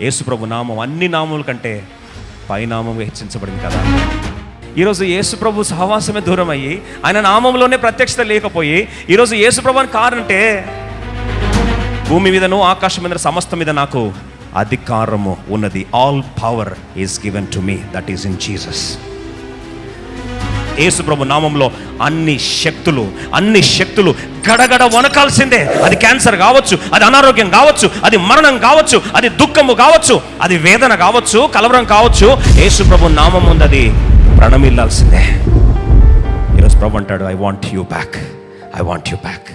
యేసుప్రభు నామం అన్ని నామముల కంటే పైనామం హెచ్చించబడింది కదా. ఈరోజు యేసుప్రభు సహవాసమే దూరం అయ్యి ఆయన నామంలోనే ప్రత్యక్షత లేకపోయి ఈరోజు యేసుప్రభు అని కారంటే భూమి మీదను ఆకాశం మీద సమస్త మీద నాకు అధికారము ఉన్నది. All power is given to me that is in Jesus యేసుప్రభు నామంలో అన్ని శక్తులు అన్ని శక్తులు గడగడ వనకాల్సిందే అది క్యాన్సర్ కావచ్చు అది అనారోగ్యం కావచ్చు అది మరణం కావచ్చు అది దుఃఖము కావచ్చు అది వేదన కావచ్చు కలవరం కావచ్చు యేసుప్రభు నామం ఉంది అది ప్రణమిల్లాల్సిందే. ఈరోజు ప్రభు అంటాడు I want you back I want you back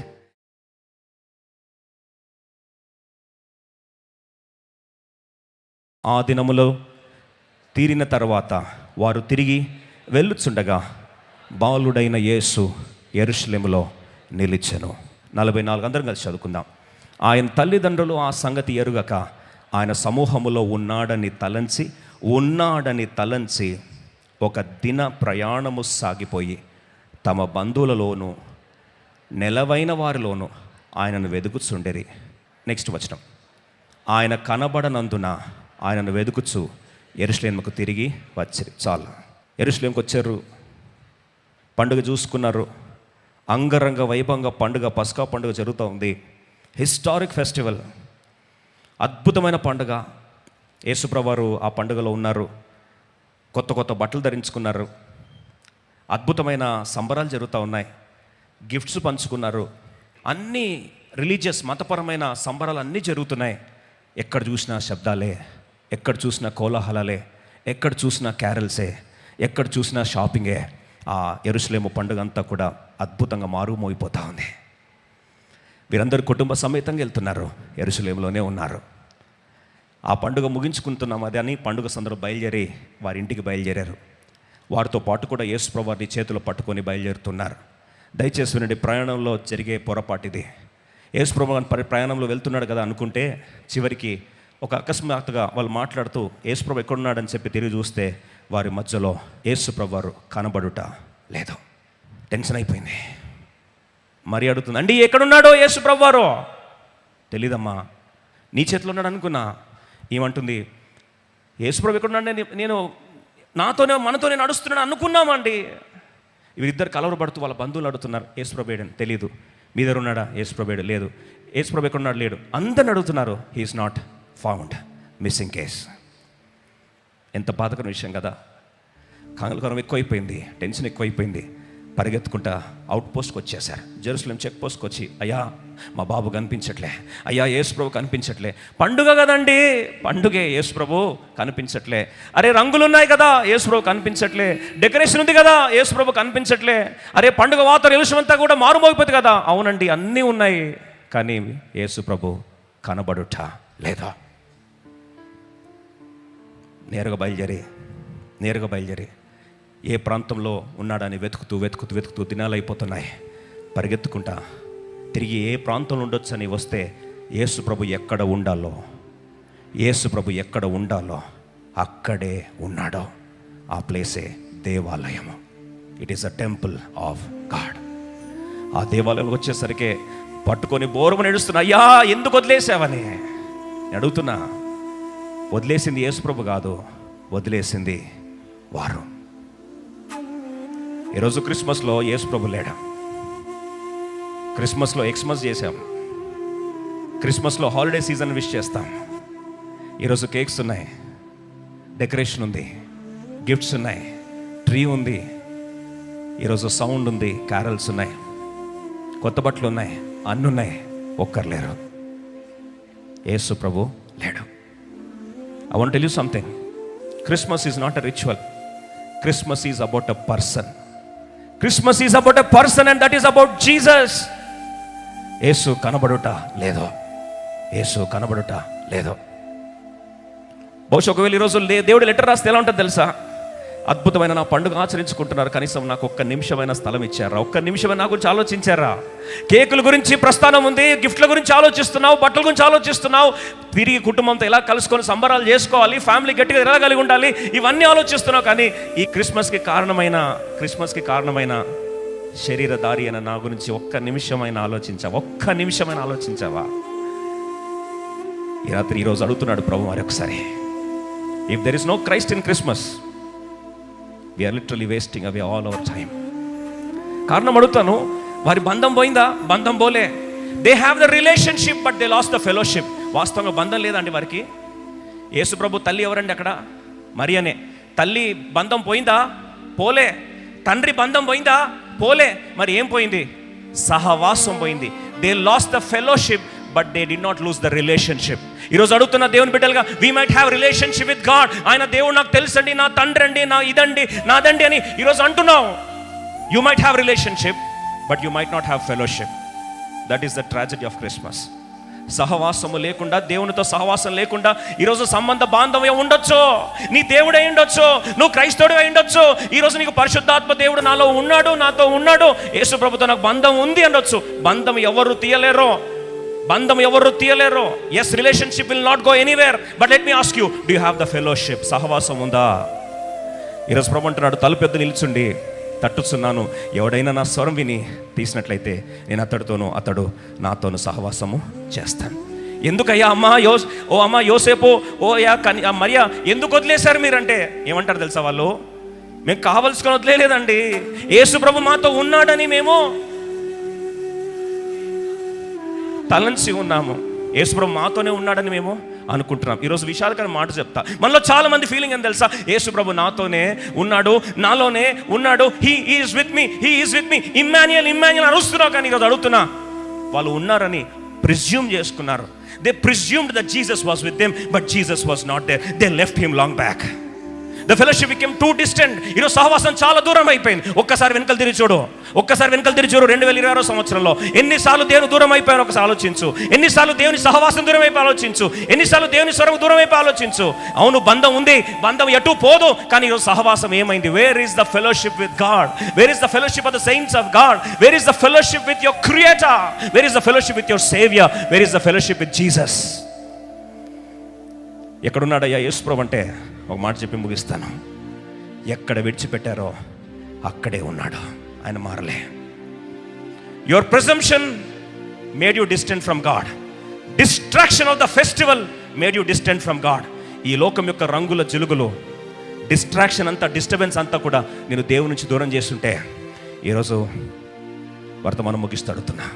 ఆ దినములో తీరిన తర్వాత వారు తిరిగి వెళ్ళుచుండగా బాలుడైన యేసు ఎరుషలేములో నిలిచెను. నలభై నాలుగు అందరం కలిసి చదువుకుందాం. ఆయన తల్లిదండ్రులు ఆ సంగతి ఎరుగక ఆయన సమూహములో ఉన్నాడని తలంచి ఉన్నాడని తలంచి ఒక దిన ప్రయాణము సాగిపోయి తమ బంధువులలోనూ నెలవైన వారిలోనూ ఆయనను వెతుకుచుండెరి నెక్స్ట్ వచనం. ఆయన కనబడనందున ఆయనను వెతుకుచు ఎరుశ్లేముకు తిరిగి వచ్చిరి. చాలు. ఎరుశ్లేంకి వచ్చారు. పండుగ చూసుకున్నారు. అంగరంగ వైభవంగా పండుగ పస్కా పండుగ జరుగుతూ ఉంది. Historic festival. అద్భుతమైన పండుగ. యేసుప్రవారు ఆ పండుగలో ఉన్నారు. కొత్త కొత్త బట్టలు ధరించుకున్నారు. అద్భుతమైన సంబరాలు జరుగుతూ ఉన్నాయి. గిఫ్ట్స్ పంచుకున్నారు. అన్ని రిలీజియస్ మతపరమైన సంబరాలు అన్నీ జరుగుతున్నాయి. ఎక్కడ చూసినా శబ్దాలే ఎక్కడ చూసినా కోలాహలాలే ఎక్కడ చూసినా క్యారల్సే ఎక్కడ చూసినా షాపింగే ఆ ఎరుసలేము పండుగ అంతా కూడా అద్భుతంగా మారుమోగిపోతూ ఉంది. వీరందరూ కుటుంబ సమేతంగా వెళ్తున్నారు ఎరుసలేములోనే ఉన్నారు. ఆ పండుగ ముగించుకుంటున్నాం అది అని పండుగ సందర్భం బయలుదేరి వారి ఇంటికి బయలుదేరారు. వారితో పాటు కూడా యేసుప్రభు వారిని చేతిలో పట్టుకొని బయలుదేరుతున్నారు. దయచేసి వినండి ప్రయాణంలో జరిగే పొరపాటిది యేసుప్రభు గారు ప్రయాణంలో వెళ్తున్నాడు కదా అనుకుంటే చివరికి ఒక అకస్మాత్తుగా వాళ్ళు మాట్లాడుతూ యేసుప్రభు ఎక్కడున్నాడని చెప్పి తిరిగి చూస్తే వారి మధ్యలో యేసుప్రభు వారు కనబడుట లేదు. టెన్షన్ అయిపోయింది. మరి అడుగుతుంది అండి ఎక్కడున్నాడో యేసుప్రభు వారు తెలీదమ్మా. నీ చేతిలో ఉన్నాడు అనుకున్నా. ఏమంటుంది యేసుప్రభు ఎక్కడున్నాడు? నేను నేను నాతోనే మనతోనే నడుస్తున్నాడు అనుకున్నామండి వీరిద్దరు కలవరపడుతూ వాళ్ళ బంధువులు అడుగుతున్నారు యేసుప్రభేడని తెలీదు. తెలియదు మీ దగ్గర ఉన్నాడా? యేసుప్రభేడు లేదు. యేసుప్రభు ఎక్కడున్నాడు? లేడు. అందరిని అడుగుతున్నారు he is not found missing case. ఎంత బాధకర విషయం కదా. కాంగలకరం ఎక్కువైపోయింది టెన్షన్ ఎక్కువైపోయింది. పరిగెత్తుకుంటా అవుట్ పోస్ట్కి వచ్చేసారు జెరూసలం చెక్ పోస్ట్కి వచ్చి అయ్యా మా బాబు కనిపించట్లే. అయ్యా యేసుప్రభు కనిపించట్లే. పండుగ కదండి పండుగే యేసుప్రభు కనిపించట్లే. అరే రంగులు ఉన్నాయి కదా యేసుప్రభు కనిపించట్లే. డెకరేషన్ ఉంది కదా యేసుప్రభు కనిపించట్లే. అరే పండుగ వాతావరణం అంతా కూడా మారుమోగిపోతుంది కదా. అవునండి అన్నీ ఉన్నాయి. కానీ యేసుప్రభు కనబడుట లేదా? నేరుగా బయలుదేరి నేరుగా బయలుదేరి ఏ ప్రాంతంలో ఉన్నాడని వెతుకుతూ వెతుకుతూ వెతుకుతూ దినాలు అయిపోతున్నాయి. పరిగెత్తుకుంటా తిరిగి ఏ ప్రాంతంలో ఉండొచ్చని వస్తే యేసు ప్రభు ఎక్కడ ఉండాలో యేసు ప్రభు ఎక్కడ ఉండాలో అక్కడే ఉన్నాడో. ఆ ప్లేసే దేవాలయము. It is a temple of God ఆ దేవాలయంలో వచ్చేసరికి పట్టుకొని బోరుమని నడుస్తున్నా అయ్యా ఎందుకు వదిలేసావని? నేను అడుగుతున్నా వదిలేసింది యేసుప్రభు కాదు వదిలేసింది వారు. ఈరోజు క్రిస్మస్లో యేసుప్రభు లేడా. క్రిస్మస్లో ఎక్స్మస్ చేసాం క్రిస్మస్లో హాలిడే సీజన్ విష్ చేస్తాం. ఈరోజు కేక్స్ ఉన్నాయి. డెకరేషన్ ఉంది. గిఫ్ట్స్ ఉన్నాయి. ట్రీ ఉంది. ఈరోజు సౌండ్ ఉంది. క్యారల్స్ ఉన్నాయి. కొత్త బట్టలు ఉన్నాయి. అన్నున్నాయి. ఉన్నాయి ఒక్కరు లేరు. యేసు ప్రభు లేడు. I want tell you something Christmas is not a ritual Christmas is about a person Christmas is about a person and that is about Jesus Yesu కనబడుట లేదో యేసు కనబడుట లేదో బహుశా ఒకవేళ ఈరోజు లే- దేవుడు లెటర్ రాస్తే ఎలా ఉంటుంది తెలుసా? అద్భుతమైన నా పండుగ ఆచరించుకుంటున్నారు. కనీసం నాకు ఒక్క నిమిషమైన స్థలం ఇచ్చారా? ఒక్క నిమిషమైన నా గురించి ఆలోచించారా? కేకుల గురించి ప్రస్థానం ఉంది గిఫ్ట్ల గురించి ఆలోచిస్తున్నావు బట్టల గురించి ఆలోచిస్తున్నావు. తిరిగి కుటుంబంతో ఎలా కలుసుకొని సంబరాలు చేసుకోవాలి ఫ్యామిలీ గట్టిగా ఎలా కలిగి ఉండాలి ఇవన్నీ ఆలోచిస్తున్నావు. కానీ ఈ క్రిస్మస్కి కారణమైన క్రిస్మస్కి కారణమైన శరీరధారి అయిన నా గురించి ఒక్క నిమిషమైన ఆలోచించావా? ఒక్క నిమిషమైన ఆలోచించావా? ఈ రాత్రి ఈరోజు అడుగుతున్నాడు ప్రభు మరి ఒకసారి if there is no Christ in Christmas we are literally wasting away all our time కారణం అడుగుతాను వారి బంధం పోయిందా? బంధం పోలే. They have the relationship but they lost the fellowship వాస్తవంగా బంధం లేదండి వారికి. యేసుప్రభు తల్లి ఎవరండి అక్కడ? మరి అనే తల్లి బంధం పోయిందా? పోలే. తండ్రి బంధం పోయిందా? పోలే. మరి ఏం పోయింది? సహవాసం పోయింది. They lost the fellowship but they did not lose the relationship ఈరోజు అడుగుతున్న దేవుని బిడ్డలుగా we might have relationship with God ఆయన దేవుడు నాకు తెలుసండి నా తండ్రి అండి నా ఇదండి నాదండి అని ఈరోజు అంటున్నావు. You might have relationship but you might not have fellowship that is the tragedy of Christmas సహవాసము లేకుండా దేవునితో సహవాసం లేకుండా ఈరోజు సంబంధ బాంధవ్యం ఉండొచ్చు. నీ దేవుడే ఉండొచ్చు నువ్వు క్రైస్తవుడు అయి ఉండొచ్చు. ఈరోజు నీకు పరిశుద్ధాత్మ దేవుడు నాలో ఉన్నాడు నాతో ఉన్నాడు. యేసు ప్రభుతో నాకు బంధం ఉంది అనొచ్చు. బంధం ఎవరు తీయలేరో బంధం ఎవరు తీయలేరు. Yes relationship will not go anywhere but let me ask you do have the fellowship సహవాసం ఉందా? ఈరోజు ప్రభు అంటున్నాడు తలుపు ఎద్దు నిల్చుండి తట్టుచున్నాను. ఎవడైనా నా స్వరం విని తీసినట్లయితే నేను అతడితోనూ అతడు నాతోను సహవాసము చేస్తాను. ఎందుకయ్యా అమ్మా యో ఓ అమ్మ యోసేపు ఓ యా కని మరియా ఎందుకు వదిలేశారు మీరంటే? ఏమంటారు తెలుసా వాళ్ళు? మేము కావలసుకొని వదిలేలేదండి యేసు ప్రభు మాతో ఉన్నాడని మేము తలంచి ఉన్నాము. యేసుప్రభు మాతోనే ఉన్నాడని మేము అనుకుంటున్నాం. ఈరోజు విషాదకరమైన మాట చెప్తా. మనలో చాలా మంది ఫీలింగ్ అని తెలుసా? యేసుప్రభు నాతోనే ఉన్నాడు నాలోనే ఉన్నాడు. He is with me he is with me Immanuel Immanuel అరుస్తున్నావు కానీ ఈరోజు అడుగుతున్నా. వాళ్ళు ఉన్నారని ప్రిజ్యూమ్ చేసుకున్నారు. They presumed that Jesus was with them but Jesus was not they they left him long back the fellowship became too distant ఈరోజు సహవాసం చాలా దూరం అయిపోయింది. ఒక్కసారి వెనకలు తిరిగి చూడు. ఒక్కసారి వెనకలు తిరిగి చూడు. రెండు వేల ఇరవై ఆరో సంవత్సరంలో ఎన్నిసార్లు దేవుని దూరం అయిపోయాను ఒకసారి ఆలోచించు. ఎన్నిసార్లు దేవుని సహవాసం దూరం అయిపోయి ఆలోచించు. ఎన్నిసార్లు దేవుని స్వరం దూరం అయిపోయి ఆలోచించు. అవును బంధం ఉంది. బంధం ఎటు పోదు. కానీ ఈరోజు సహవాసం ఏమైంది? Where is the fellowship with God where is the fellowship of the saints of God where is the fellowship with your creator where is the fellowship with your saviour where is the fellowship with Jesus ఎక్కడున్నాడయ్యా యేసుప్రభు అంటే ఒక మాట చెప్పి ముగిస్తాను. ఎక్కడ విడిచిపెట్టారో అక్కడే ఉన్నాడు. ఆయన మారలే. Your presumption made you distant from God distraction of the festival made you distant from God ఈ లోకం యొక్క రంగుల జిలుగులు డిస్ట్రాక్షన్ అంతా డిస్టర్బెన్స్ అంతా కూడా నేను దేవుని నుంచి దూరం చేస్తుంటే ఈరోజు వర్తమానం ముగిస్తూ అడుగుతున్నా.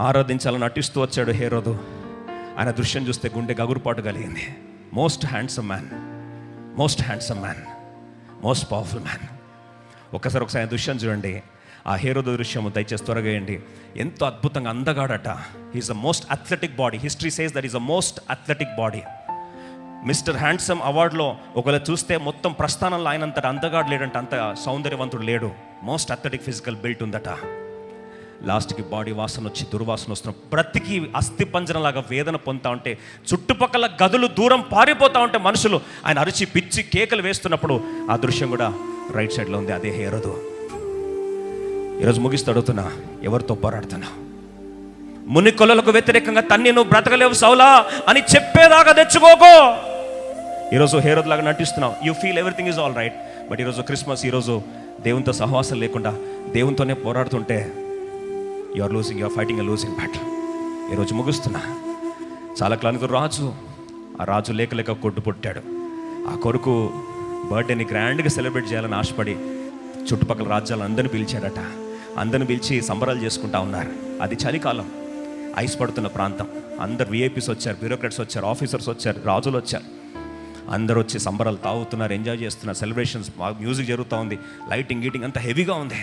ఆరాధించాలని నటిస్తూ వచ్చాడు హేరోదు. ఆయన దృశ్యం చూస్తే గుండె గగురుపాటు కలిగింది. Most handsome man most handsome man most powerful man ఒక్కసారి ఒకసారి ఆయన దృశ్యం చూడండి. ఆ హేరోదు దృశ్యము దయచేసి త్వరగా వేయండి. ఎంతో అద్భుతంగా అందగాడట. Is a most athletic body history says that is a most athletic body mister handsome అవార్డులో ఒకవేళ చూస్తే మొత్తం ప్రస్థానంలో ఆయనంతట అందగాడు లేడంటే అంత సౌందర్యవంతుడు లేడు. మోస్ట్ అథ్లెటిక్ ఫిజికల్ బిల్ట్ ఉందట. లాస్ట్కి బాడీ వాసన వచ్చి దుర్వాసన వస్తున్న బ్రతికి అస్థి పంజరంలాగా వేదన పొందుతా ఉంటే చుట్టుపక్కల గదులు దూరం పారిపోతా ఉంటే మనుషులు ఆయన అరిచి పిచ్చి కేకలు వేస్తున్నప్పుడు ఆ దృశ్యం కూడా రైట్ సైడ్లో ఉంది. అదే హేరదు ఈరోజు ముగిస్తూ అడుగుతున్నా ఎవరితో పోరాడుతున్నా? ముని కొలలకు వ్యతిరేకంగా తన్ని నువ్వు బ్రతకలేవు సౌలా అని చెప్పేదాకా తెచ్చుకోకో. ఈరోజు హేరోద్ లాగా నటిస్తున్నావు. You feel everything is all right. But ఈరోజు క్రిస్మస్ ఈరోజు దేవునితో సహవాసం లేకుండా దేవునితోనే పోరాడుతుంటే you are losing you're fighting losing battle ఈరోజు ముగుస్తున్నా. చాలా కాలానికి రాజు. ఆ రాజు లేక లేక కొట్టు పుట్టాడు. ఆ కొడుకు బర్త్డేని గ్రాండ్గా సెలబ్రేట్ చేయాలని ఆశపడి చుట్టుపక్కల రాజ్యాలను అందరిని పిలిచాడట. అందరిని పిలిచి సంబరాలు చేసుకుంటా ఉన్నారు. అది చలికాలం. ఐస్ పడుతున్న ప్రాంతం. అందరు విఐపీస్ వచ్చారు బ్యూరోక్రాట్స్ వచ్చారు ఆఫీసర్స్ వచ్చారు రాజులు వచ్చారు. అందరూ వచ్చి సంబరాలు తాగుతున్నారు ఎంజాయ్ చేస్తున్నారు సెలబ్రేషన్స్ మ్యూజిక్ జరుగుతూ ఉంది లైటింగ్ గీటింగ్ అంతా హెవీగా ఉంది.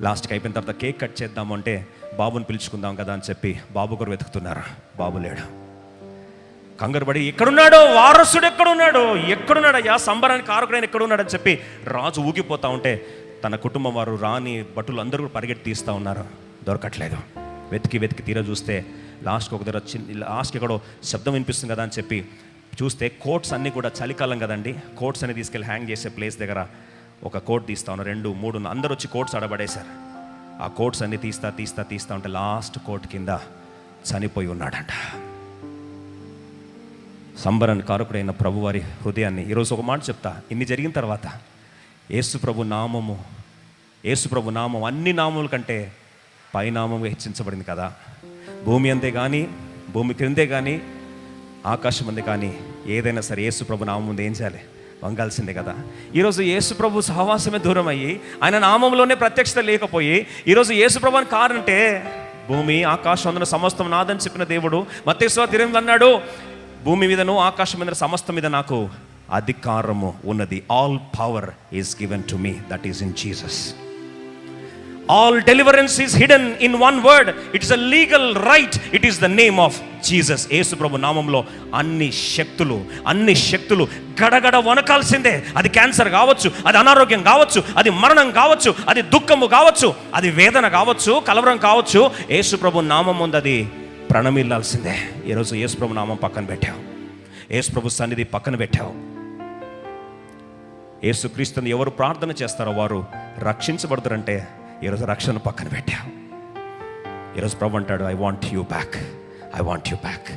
లాస్ట్కి అయిపోయిన తర్వాత కేక్ కట్ చేద్దాము అంటే బాబుని పిలుచుకుందాం కదా అని చెప్పి బాబు గారు వెతుకుతున్నారు. బాబు లేడు. కంగారుపడి ఎక్కడున్నాడో? వారసుడు ఎక్కడున్నాడో? ఎక్కడున్నాడయ్యా? సంబరానికి కారకుడైన ఎక్కడున్నాడని చెప్పి రాజు ఊగిపోతా ఉంటే తన కుటుంబం వారు రాని భటులు అందరూ కూడా పరిగెట్టి తీస్తూ ఉన్నారు. దొరకట్లేదు. వెతికి వెతికి తీర చూస్తే లాస్ట్కి ఒక దగ్గర చిన్న లాస్ట్కి ఎక్కడో శబ్దం వినిపిస్తుంది కదా అని చెప్పి చూస్తే కోట్స్ అన్నీ కూడా చలికాలం కదండి. కోట్స్ అన్ని తీసుకెళ్ళి హ్యాంగ్ చేసే ప్లేస్ దగ్గర ఒక కోట్ తీస్తా ఉన్నారు రెండు మూడు అందరూ వచ్చి కోట్స్ అడబడేశారు ఆ కోట్స్ అన్ని తీస్తా తీస్తా తీస్తా ఉంటే లాస్ట్ కోట్ కింద చనిపోయి ఉన్నాడంట. సంబరణ కారకుడైన ప్రభువారి హృదయాన్ని ఈరోజు ఒక మాట చెప్తా. ఇన్ని జరిగిన తర్వాత ఏసుప్రభు నామము ఏసుప్రభు నామం అన్ని నామముల కంటే పైనామంగా హెచ్చించబడింది కదా. భూమి అంతే కానీ భూమి క్రిందే కానీ ఆకాశం అందే కానీ ఏదైనా సరే యేసు ప్రభు నామం ముందు ఏం చేయాలి? వంగాల్సిందే కదా. ఈరోజు యేసుప్రభు సహవాసమే దూరం అయ్యి ఆయన నామంలోనే ప్రత్యక్షత లేకపోయి ఈరోజు యేసుప్రభు అని కారంటే భూమి ఆకాశం అందున సమస్తం నాదని చెప్పిన దేవుడు మత్స్వ తిరుమల అన్నాడు భూమి మీదను ఆకాశం మీద సమస్తం మీద నాకు అధికారము ఉన్నది. All power is given to me that is in Jesus all deliverance is hidden in one word it's a legal right it is the name of Jesus Yesu ప్రభు నామంలో అన్ని శక్తులు అన్ని శక్తులు గడగడ వనకాల్సిందే. అది క్యాన్సర్ కావచ్చు అది అనారోగ్యం కావచ్చు అది మరణం కావచ్చు అది దుఃఖము కావచ్చు అది వేదన కావచ్చు కలవరం కావచ్చు. యేసు ప్రభు నామం ఉంది అది ప్రణమిల్లాల్సిందే. ఈరోజు యేసు ప్రభు నామం పక్కన పెట్టావు. యేసు ప్రభు సన్నిధి పక్కన పెట్టావు. యేసుక్రీస్తుని ఎవరు ప్రార్థన చేస్తారో వారు రక్షించబడతారంటే ఈరోజు రక్షణ పక్కన పెట్టావు. ఈరోజు ప్రభు అంటాడు I want you back I want you back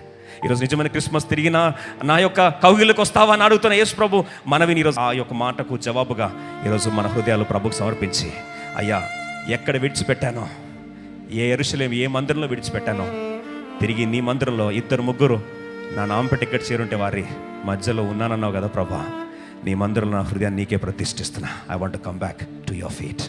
ఈరోజు నిజమైన క్రిస్మస్ తిరిగిన నా యొక్క కౌగిలకు వస్తావా అని అడుగుతున్న యేసు ప్రభు మనవిని ఈరోజు ఆ యొక్క మాటకు జవాబుగా ఈరోజు మన హృదయాలు ప్రభుకు సమర్పించి అయ్యా ఎక్కడ విడిచిపెట్టానో ఏ ఎరుసలేం ఏ మందిరంలో విడిచిపెట్టానో తిరిగి నీ మందిరంలో ఇద్దరు ముగ్గురు నా నామపెట్టి ఇక్కడ చేరుంటే వారి మధ్యలో ఉన్నానన్నావు కదా ప్రభా. నీ మందిరంలో నా హృదయాన్ని నీకే ప్రతిష్ఠిస్తున్నా. I want come back to your feet